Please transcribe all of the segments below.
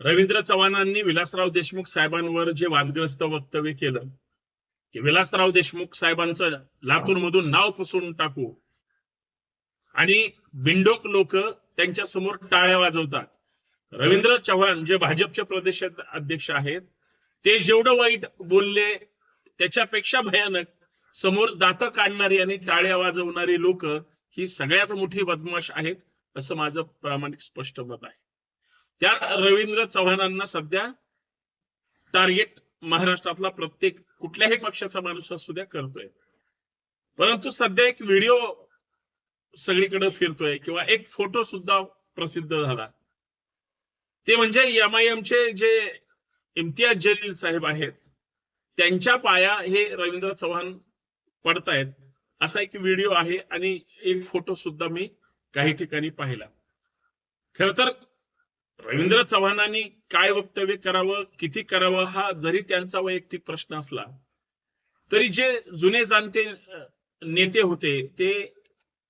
रवींद्र चव्हाणांनी विलासराव देशमुख साहेबांवर जे वादग्रस्त वक्तव्य केलं की विलासराव देशमुख साहेबांचं लातूर मधून नाव पुसून टाकू. आणि बिंडोक लोक त्यांच्यासमोर टाळ्या वाजवतात. रवींद्र चव्हाण जे भाजपचे प्रदेश अध्यक्ष आहेत ते जेवढं वाईट बोलले त्याच्यापेक्षा भयानक समोर दात काढणारी आणि टाळ्या वाजवणारी लोक ही सगळ्यात मोठी बदमाश आहेत असं माझं प्रामाणिक स्पष्ट मत आहे. त्यात रवींद्र चव्हाणांना सध्या टार्गेट महाराष्ट्रातला प्रत्येक कुठल्याही पक्षाचा माणूस असू द्या करतोय. परंतु सध्या एक व्हिडिओ सगळीकडे फिरतोय किंवा एक फोटो सुद्धा प्रसिद्ध झाला. ते म्हणजे एम आय एमचे जे इम्तियाज जलील साहेब आहेत त्यांच्या पाया हे रवींद्र चव्हाण पडतायत असा एक व्हिडिओ आहे आणि एक फोटो सुद्धा मी काही ठिकाणी पाहिला. खर तर रवींद्र चव्हाणांनी काय वक्तव्य करावं किती करावं हा जरी त्यांचा वैयक्तिक प्रश्न असला तरी जे जुने जाणते नेते होते ते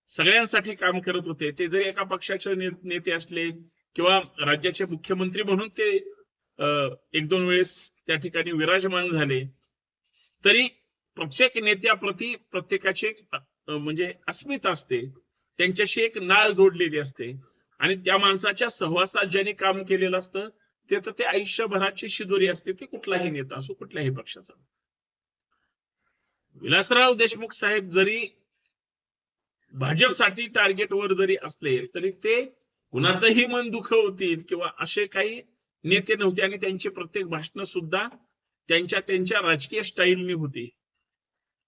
सगळ्यांसाठी काम करत होते. ते जरी एका पक्षाचे नेते असले किंवा राज्याचे मुख्यमंत्री म्हणून ते एक दोन वेळेस त्या ठिकाणी विराजमान झाले तरी प्रत्येक नेत्याप्रती प्रत्येकाची एक म्हणजे अस्मिता असते. त्यांच्याशी एक नाळ जोडलेली असते. आणि त्या माणसाच्या सहवासात ज्यांनी काम केलेलं असतं ते तर ते आयुष्यभराची शिदोरी असते ते कुठलाही नेता असो कुठल्याही पक्षाचा. विलासराव देशमुख साहेब जरी भाजपसाठी टार्गेटवर जरी असले तरी ते कुणाचंही मन दुखवतील किंवा असे काही नेते नव्हते आणि त्यांची प्रत्येक भाषण सुद्धा त्यांच्या त्यांच्या राजकीय स्टाईलनी होती.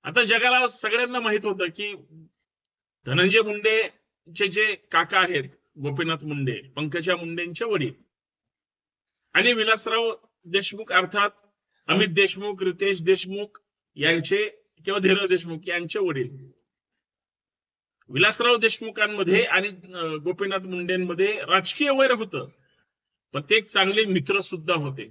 आता जगाला सगळ्यांना माहीत होतं की धनंजय मुंडेचे जे काका आहेत गोपीनाथ मुंडे पंकजा मुंडेंचे वडील. आणि विलासराव देशमुख अर्थात अमित देशमुख रितेश देशमुख यांचे किंवा धीरव देशमुख यांचे वडील. विलासराव देशमुखांमध्ये आणि गोपीनाथ मुंडेंमध्ये राजकीय वैर होतं. पण ते चांगले मित्र सुद्धा होते.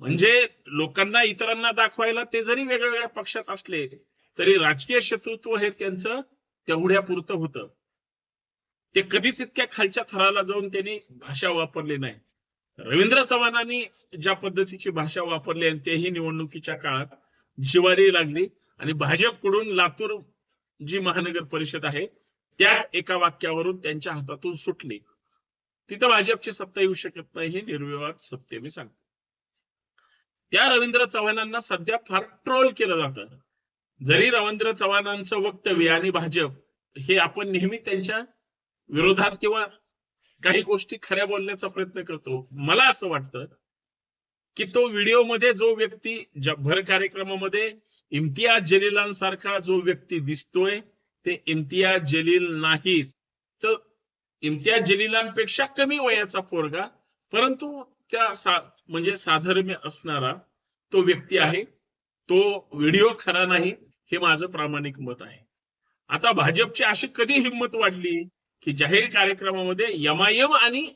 म्हणजे लोकांना इतरांना दाखवायला ते जरी वेगवेगळ्या पक्षात असले तरी राजकीय शत्रुत्व हे त्यांचं तेवढ्या पुरतं होतं. ते कधीच इतक्या खालच्या थराला जाऊन त्यांनी भाषा वापरली नाही. रवींद्र चव्हाणांनी ज्या पद्धतीची भाषा वापरली आणि तेही निवडणुकीच्या काळात जिवारी लागली आणि भाजपकडून लातूर जी महानगर परिषद आहे त्याच एका वाक्यावरून त्यांच्या हातातून सुटली. तिथं भाजपची सत्ता येऊ शकत नाही हे निर्विवाद सत्य मी सांगतो. त्या रवींद्र चव्हाणांना सध्या फार ट्रोल केलं जातं. जरी रवींद्र चव्हाणांचं वक्तव्य आणि भाजप हे आपण नेहमी त्यांच्या विरोधात किंवा काही गोष्टी खऱ्या बोलण्याचा प्रयत्न करतो. मला असं वाटतं की तो व्हिडिओमध्ये जो व्यक्ती जगभर कार्यक्रमामध्ये इम्तियाज जलीलांसारखा जो व्यक्ती दिसतोय ते इम्तियाज जलील नाही तर इम्तियाज जलीलांपेक्षा कमी वयाचा पोरगा परंतु त्या सा म्हणजे साधर्म्य असणारा तो व्यक्ती आहे. तो व्हिडिओ खरा नाही हे माझं प्रामाणिक मत आहे. आता भाजपची अशी कधी हिंमत वाढली? की जाहीर कार्यक्रमामध्ये यमायम आणि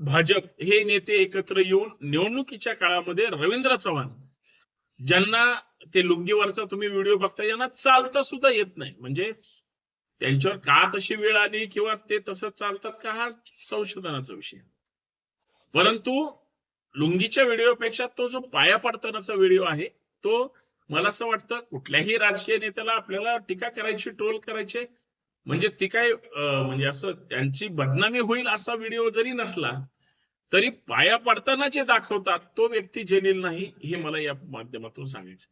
भाजप हे नेते एकत्र येऊन निवडणुकीच्या काळामध्ये रवींद्र चव्हाण ज्यांना ते लुंगीवरचा तुम्ही व्हिडिओ बघता यांना चालता सुद्धा येत नाही. म्हणजे त्यांच्यावर का तशी वेळ आली किंवा ते तसं चालतात का हा संशोधनाचा विषय. परंतु लुंगीच्या व्हिडिओपेक्षा तो जो पाया पडतानाचा व्हिडिओ आहे तो मला असं वाटतं कुठल्याही राजकीय नेत्याला आपल्याला टीका करायची ट्रोल करायचे म्हणजे ती काय म्हणजे असं त्यांची बदनामी होईल असा व्हिडिओ जरी नसला तरी पाया पडताना जे दाखवतात तो व्यक्ती जेलील नाही हे मला या माध्यमातून सांगायचं.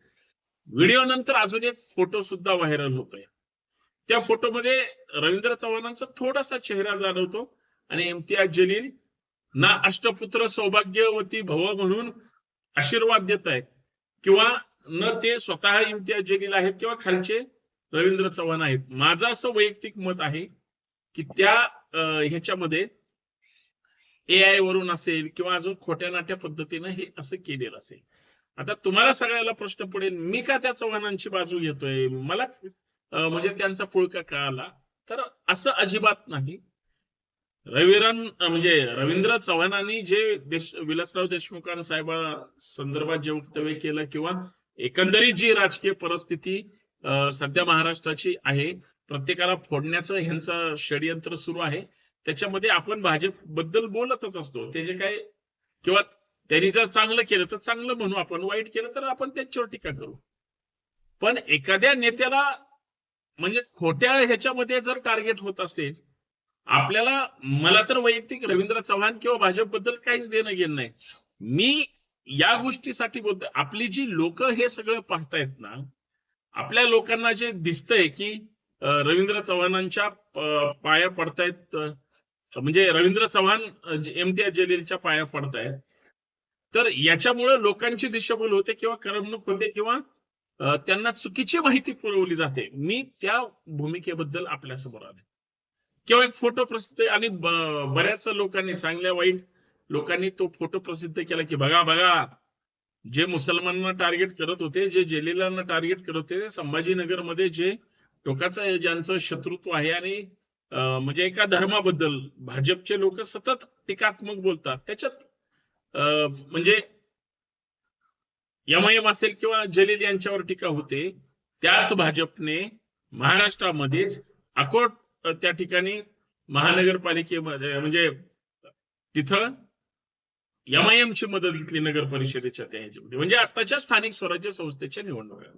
व्हिडिओ नंतर अजून एक फोटो सुद्धा व्हायरल होतोय. त्या फोटोमध्ये रवींद्र चव्हाणांचा थोडासा चेहरा जाणवतो आणि इम्तियाज जलील ना अष्टपुत्र सौभाग्यवती भव म्हणून आशीर्वाद देत आहेत किंवा न ते स्वतः इम्तियाज जलील आहेत किंवा खालचे रवींद्र चव्हाण आहेत. माझं असं वैयक्तिक मत आहे की त्या ह्याच्यामध्ये ए आय वरून असेल किंवा अजून खोट्या नाट्या पद्धतीनं हे असं केलेलं असेल. आता तुम्हाला सगळ्याला प्रश्न पडेल मी का त्या चव्हाणांची बाजू घेतोय? मला म्हणजे त्यांचा पुळका कळाला. तर असं अजिबात नाही. रविरन म्हणजे रवींद्र चव्हाणांनी जे देश विलासराव देशमुखांना साहेबा संदर्भात जे वक्तव्य केलं किंवा एकंदरीत जी राजकीय परिस्थिती सध्या महाराष्ट्राची आहे. प्रत्येकाला फोडण्याचं ह्यांचं षडयंत्र सुरू आहे. त्याच्यामध्ये आपण भाजपबद्दल बोलतच असतो. त्याचे काय किंवा त्यांनी जर चांगलं केलं तर चांगलं म्हणू आपण. वाईट केलं तर आपण त्यांच्यावर टीका करू. पण एखाद्या नेत्याला म्हणजे खोट्या ह्याच्यामध्ये जर टार्गेट होत असेल आपल्याला मला तर वैयक्तिक रवींद्र चव्हाण किंवा भाजपबद्दल काहीच देणं घेणं नाही. मी या गोष्टीसाठी बोलतो आपली जी लोक हे सगळं पाहतायत ना आपल्या लोकांना जे दिसतंय की रवींद्र चव्हाणांच्या पाया पडतायत म्हणजे रवींद्र चव्हाण अं, इम्तियाज जलीलच्या पाया पडतायत तर याच्यामुळे लोकांची दिशाभूल होते किंवा करमणूक होते किंवा त्यांना चुकीची माहिती पुरवली जाते. मी त्या भूमिकेबद्दल आपल्यासमोर आले किंवा एक फोटो प्रसिद्ध आणि बऱ्याच लोकांनी चांगल्या वाईट लोकांनी तो फोटो प्रसिद्ध केला की बघा बघा जे मुसलमानांना टार्गेट करत होते जे जलीलांना टार्गेट करत होते संभाजीनगरमध्ये जे टोकाचं ज्यांचं शत्रुत्व आहे आणि म्हणजे एका धर्माबद्दल भाजपचे लोक सतत टीकात्मक बोलतात. त्याच्यात अं, म्हणजे यमयम असेल किंवा जलील यांच्यावर टीका होते त्याच भाजपने महाराष्ट्रामध्येच अकोट त्या ठिकाणी महानगरपालिकेमध्ये म्हणजे तिथं एमआयएम ची मदत घेतली नगर परिषदेच्या त्या ह्याच्यामध्ये. म्हणजे आताच्या स्थानिक स्वराज्य संस्थेच्या निवडणुका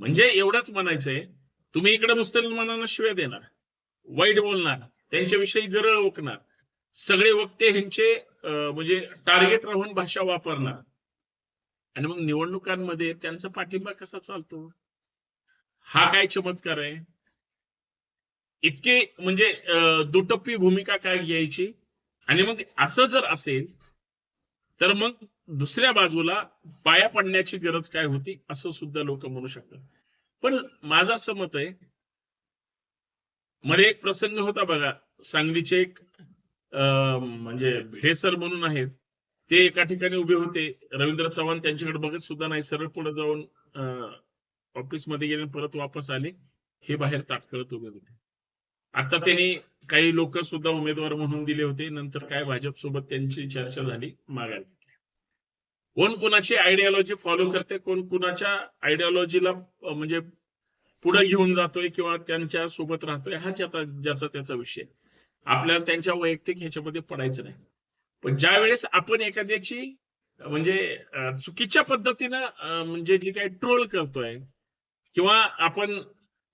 म्हणजे एवढंच म्हणायचंय तुम्ही इकडे मुसलमानांना शिव्या देणार वाईट बोलणार त्यांच्याविषयी गरळ ओकणार सगळे वक्ते ह्यांचे म्हणजे टार्गेट राहून भाषा वापरणार. आणि मग निवडणुकांमध्ये त्यांचा पाठिंबा कसा चालतो? हा काय चमत्कार आहे? इतकी म्हणजे दुटप्पी भूमिका काय घ्यायची? आणि मग असं जर असेल तर मग दुसऱ्या बाजूला पाया पडण्याची गरज काय होती असं सुद्धा लोक म्हणू शकतात. पण माझं असं मत आहे मध्ये एक प्रसंग होता बघा सांगलीचे एक अं, म्हणजे भिडेसर म्हणून आहेत ते एका ठिकाणी उभे होते. रवींद्र चव्हाण त्यांच्याकडे बघत सुद्धा नाही सरळ पुढे जाऊन ऑफिसमध्ये गेले परत वापस आले. हे बाहेर ताटकळत उभे होते. आता त्यांनी काही लोक सुद्धा उमेदवार म्हणून दिले होते. नंतर काय भाजप सोबत त्यांची चर्चा झाली माघार घेतली. कोण कुणाची आयडियोलॉजी फॉलो करते कोण कुणाच्या आयडियोलॉजीला म्हणजे पुढे घेऊन जातोय किंवा त्यांच्यासोबत राहतोय हा ज्याचा ज्याचा त्याचा विषय. आपल्याला त्यांच्या वैयक्तिक ह्याच्यामध्ये पडायचं नाही. पण ज्या वेळेस आपण एखाद्याची म्हणजे चुकीच्या पद्धतीनं म्हणजे जे काही ट्रोल करतोय किंवा आपण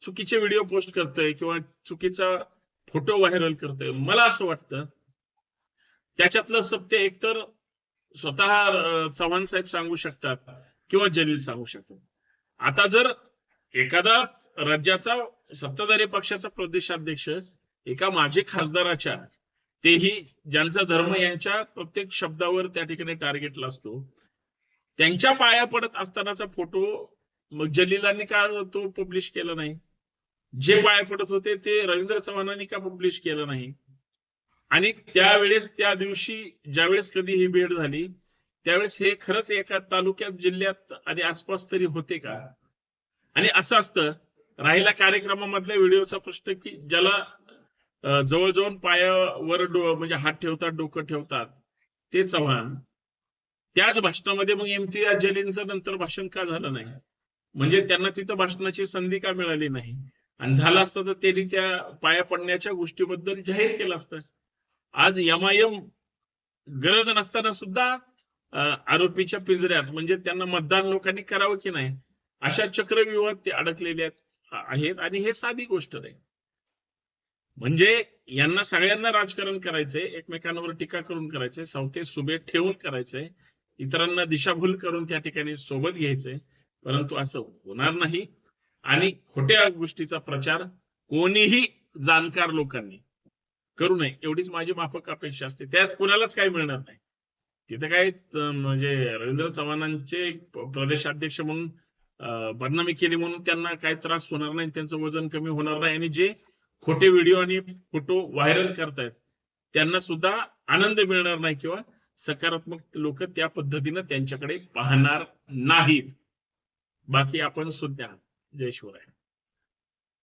चुकीचे व्हिडिओ पोस्ट करतोय किंवा चुकीचा फोटो व्हायरल करतोय मला असं वाटतं. त्याच्यातलं सत्य एकतर स्वतः चव्हाण साहेब सांगू शकतात किंवा जलील सांगू शकतात. आता जर एखादा राज्याचा सत्ताधारी पक्षाचा प्रदेशाध्यक्ष एका माजी खासदाराच्या तेही ज्यांचा धर्म यांच्या प्रत्येक शब्दावर त्या ठिकाणी टार्गेटला असतो त्यांच्या पाया पडत असतानाचा फोटो मग जलीलांनी का तो पब्लिश केला नाही? जे पाया पडत होते ते रवींद्र चव्हाणांनी का पब्लिश केलं नाही? आणि त्यावेळेस त्या दिवशी ज्यावेळेस कधी ही भेट झाली त्यावेळेस हे खरंच एका तालुक्यात जिल्ह्यात आणि आसपास तरी होते का? आणि असं असतं राहिला कार्यक्रमामधल्या व्हिडिओचा प्रश्न की ज्याला जवळ जवळ पायावर डो म्हणजे हात ठेवतात डोकं ठेवतात ते चव्हाण त्याच भाषणामध्ये मग इम्तियाज जलीलचं नंतर भाषण का झालं नाही? म्हणजे त्यांना तिथं भाषणाची संधी का मिळाली नाही? आणि झालं असतं तर त्यांनी त्या पाया पडण्याच्या गोष्टीबद्दल जाहीर केलं असतं. आज यमायम गरज नसताना सुद्धा आरोपीच्या पिंजऱ्यात म्हणजे त्यांना मतदान लोकांनी करावं की नाही अशा चक्रव्यूहात ते अडकलेले आहेत आणि हे साधी गोष्ट नाही. म्हणजे यांना सगळ्यांना राजकारण करायचंय एकमेकांवर टीका करून करायचंय सवते सुबे ठेवून करायचंय इतरांना दिशाभूल करून त्या ठिकाणी सोबत घ्यायचंय परंतु असं होणार नाही. आणि खोट्या गोष्टीचा प्रचार कोणीही जाणकार लोकांनी करू नये. एवढीच माझी माफक अपेक्षा असते. त्यात कोणालाच काही मिळणार नाही. तिथे काय म्हणजे रवींद्र चव्हाणांचे प्रदेशाध्यक्ष म्हणून बदनामी केली म्हणून त्यांना काही त्रास होणार नाही त्यांचं वजन कमी होणार नाही आणि जे खोटे व्हिडिओ आणि फोटो व्हायरल करतायत त्यांना सुद्धा आनंद मिळणार नाही किंवा सकारात्मक लोक त्या पद्धतीनं त्यांच्याकडे पाहणार नाहीत. बाकी आपण सुद्धा जय शिवराय